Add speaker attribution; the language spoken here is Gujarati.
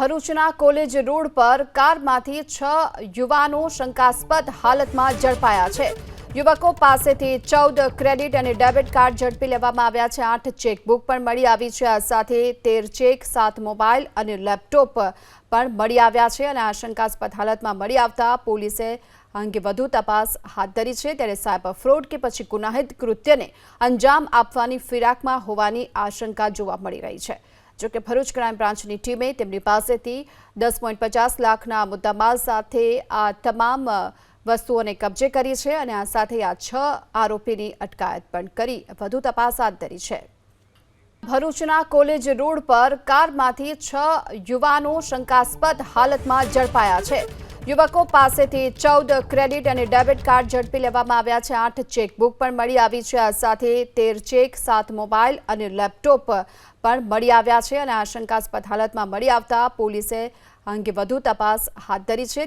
Speaker 1: ભરૂચના કોલેજ રોડ પર કારમાંથી છ યુવાનો શંકાસ્પદ હાલતમાં ઝડપાયા છે. યુવકો પાસેથી ચૌદ ક્રેડિટ અને ડેબિટ કાર્ડ ઝડપી લેવામાં આવ્યા છે. આઠ ચેકબુક પણ મળી આવી છે. આ સાથે તેર ચેક, સાત મોબાઈલ અને લેપટોપ પણ મળી આવ્યા છે અને આ શંકાસ્પદ હાલતમાં મળી આવતા પોલીસે અંગે વધુ તપાસ હાથ ધરી છે. ત્યારે સાયબર ફ્રોડ કે પછી ગુનાહિત કૃત્યને અંજામ આપવાની ફિરાકમાં હોવાની આશંકા જોવા મળી રહી છે. જોકે ભરૂચ ક્રાઇમ બ્રાન્ચની ટીમે તેમની પાસેથી દસ પોઈન્ટ પચાસ લાખના મુદ્દામાલ સાથે આ તમામ વસ્તુઓને કબજે કરી છે અને આ સાથે આ છ આરોપીની અટકાયત પણ કરી. વધુ તપાસ હાથ ધરી છે. ભરૂચના કોલેજ રોડ પર કારમાંથી છ યુવાનો શંકાસ્પદ હાલતમાં ઝડપાયા છે. યુવકો પાસેથી ચૌદ ક્રેડિટ અને ડેબિટ કાર્ડ ઝડપી લેવામાં આવ્યા છે. આઠ ચેકબુક પણ મળી આવી છે. આ સાથે તેર ચેક, સાત મોબાઈલ અને લેપટોપ પણ મળી આવ્યા છે અને આશંકાસ્પદ હાલતમાં મળી આવતા પોલીસે અંગે વધુ તપાસ હાથ ધરી છે.